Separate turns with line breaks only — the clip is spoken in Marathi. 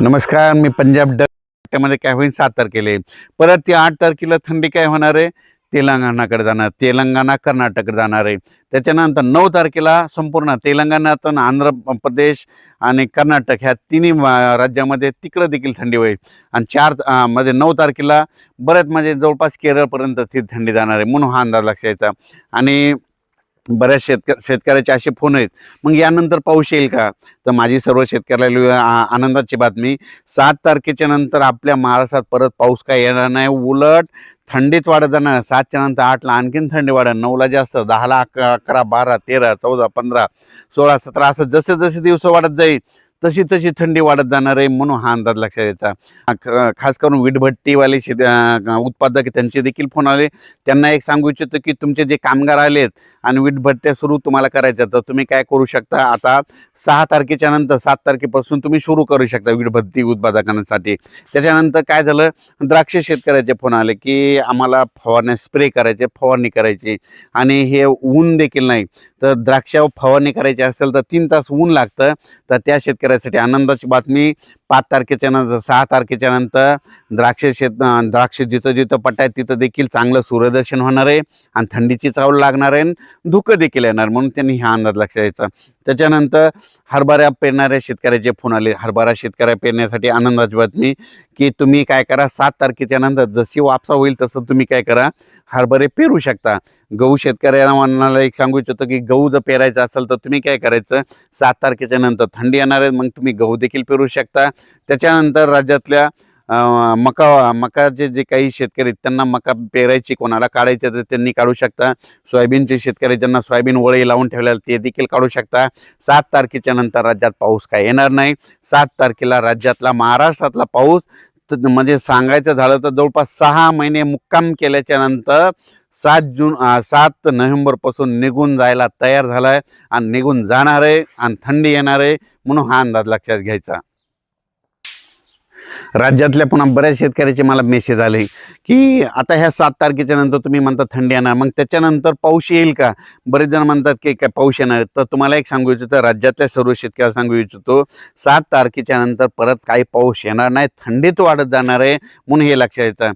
नमस्कार मी पंजाब ड त्यामध्ये काय होईल सात तारखेला. परत ती आठ तारखेला थंडी काय होणार आहे? तेलंगणाकडे जाणार. तेलंगणा कर्नाटककडे जाणार आहे. त्याच्यानंतर नऊ तारखेला संपूर्ण तेलंगणातून आंध्र प्रदेश आणि कर्नाटक ह्या तिन्ही राज्यामध्ये तिकडं देखील थंडी होईल. आणि चार म्हणजे नऊ तारखेला बऱ्याच म्हणजे जवळपास केरळपर्यंत ती थंडी जाणार आहे म्हणून हा अंदाज लक्षात यायचा आणि बऱ्याच शेतक शेतकऱ्याचे असे फोन आहेत. मग यानंतर पाऊस येईल का? तर माझी सर्व शेतकऱ्याला आनंदाची बातमी. सात तारखेच्या नंतर आपल्या महाराष्ट्रात परत पाऊस काय येणार नाही. उलट थंडीत वाढत जाणार. सातच्या नंतर आठला आणखीन थंडी वाढेल नऊला जास्त दहाला अकरा अकरा बारा तेरा चौदा पंधरा सोळा सतरा असं जसे जसे दिवस वाढत जाईल तशी तशी थंडी वाढत जाणार आहे म्हणून हा अंदाज लक्षात यायचा ख- खास करून विटभट्टीवाले शेत उत्पादक त्यांचे देखील फोन आले. त्यांना एक सांगू इच्छितो की तुमचे जे कामगार आलेत आणि विटभट्ट्या सुरू तुम्हाला करायच्या तर तुम्ही काय करू शकता? आता सहा तारखेच्या नंतर सात तारखेपासून तुम्ही सुरू करू शकता विटभट्टी उत्पादकांसाठी. त्याच्यानंतर काय झालं? द्राक्ष शेतकऱ्याचे फोन आले की आम्हाला फवारण्या स्प्रे करायचे फवारणी करायची. आणि हे ऊन देखील नाही. तर द्राक्षावर फवारणी करायची असेल तर तीन तास ऊन लागतं. तर त्या शेतकऱ्यासाठी आनंदाची बातमी पाच तारखेच्या नंतर सहा तारखेच्या नंतर द्राक्ष शेत द्राक्ष जिथं जिथं पट्टा आहे तिथं देखील चांगलं सूर्यदर्शन होणार आहे आणि थंडीची चावल लागणार आहे आणि धुकं देखील येणार म्हणून त्यांनी हा अंदाज लक्षात द्यायचा त्याच्यानंतर हरभरा पेरणाऱ्या शेतकऱ्याचे फोन आले. हरभरा शेतकऱ्या पेरण्यासाठी आनंदाची बातमी की तुम्ही काय करा सात तारखेच्या नंतर जशी वापसा होईल तसं तुम्ही काय करा हरभरे पेरू शकता. गहू शेतकऱ्यांना एक सांगू इच्छितो की गहू जर पेरायचा असेल तर तुम्ही काय करायचं सात तारखेच्या नंतर थंडी येणार आहे मग तुम्ही गहू देखील पेरू शकता. त्याच्यानंतर राज्यातल्या मका मकाचे जे काही शेतकरी आहेत, त्यांना मका पेरायची कोणाला काढायचे तर त्यांनी काढू शकता. सोयाबीनचे शेतकरी ज्यांना सोयाबीन वळी लावून ठेवलेलं ते देखील काढू शकता. सात तारखेच्या नंतर राज्यात पाऊस काय येणार नाही. सात तारखेला राज्यातला महाराष्ट्रातला पाऊस म्हणजे सांगायचं झालं तर जवळपास सहा महिने मुक्काम केल्याच्यानंतर सात जून सात नोव्हेंबरपासून निघून जायला तयार झाला आहे आणि निघून जाणार आहे आणि थंडी येणार आहे म्हणून हा अंदाज लक्षात घ्यायचा. राज्यातल्या पुन्हा बऱ्याच शेतकऱ्याचे मला मेसेज आले की आता ह्या सात तारखेच्या नंतर तुम्ही म्हणता थंडी येणार मग त्याच्यानंतर पाऊस येईल का? बरेच जण म्हणतात की काय पाऊस येणार तर तुम्हाला एक सांगू इच्छितो राज्यातल्या सर्व शेतकऱ्याला सांगू इच्छितो सात तारखेच्या नंतर परत काही पाऊस येणार नाही थंडीत वाढत जाणार आहे म्हणून हे लक्षात येतं.